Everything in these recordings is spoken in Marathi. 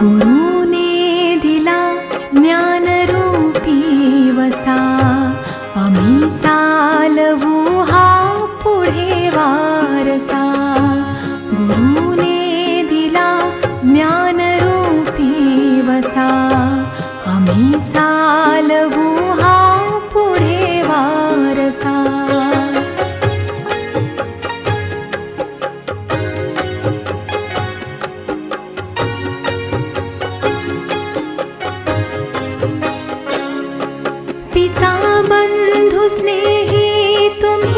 Oh. पिता बंधु स्नेही तुम्हें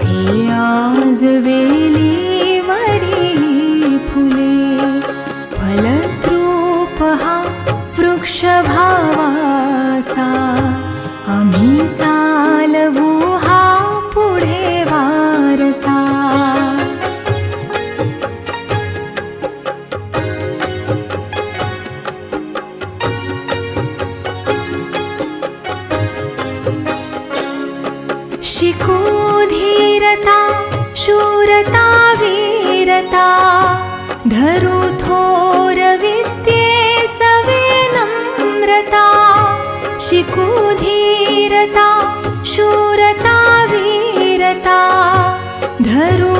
थी आज वेली शिको धीरता शूरता वीरता धरुथोरविद्ये सवे नम्रता शिखु धीरता शूरता वीरता धरु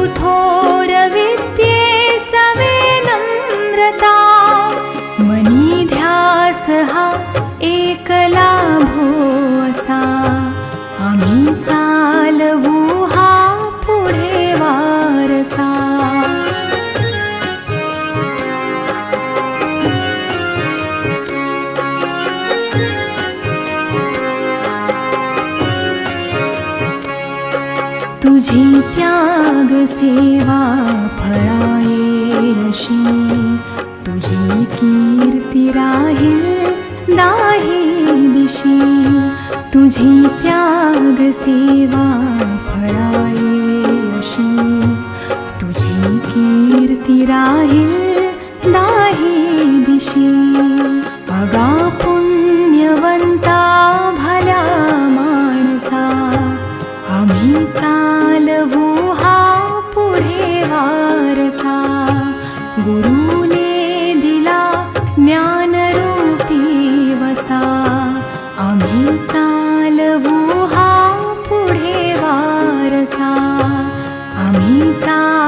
तुझी त्याग सेवा फळाये अशी तुझी कीर्ती राहील नाही दिशी तुझी त्याग सेवा फळाये अशी तुझी कीर्ती राहील नाही दिशी 神様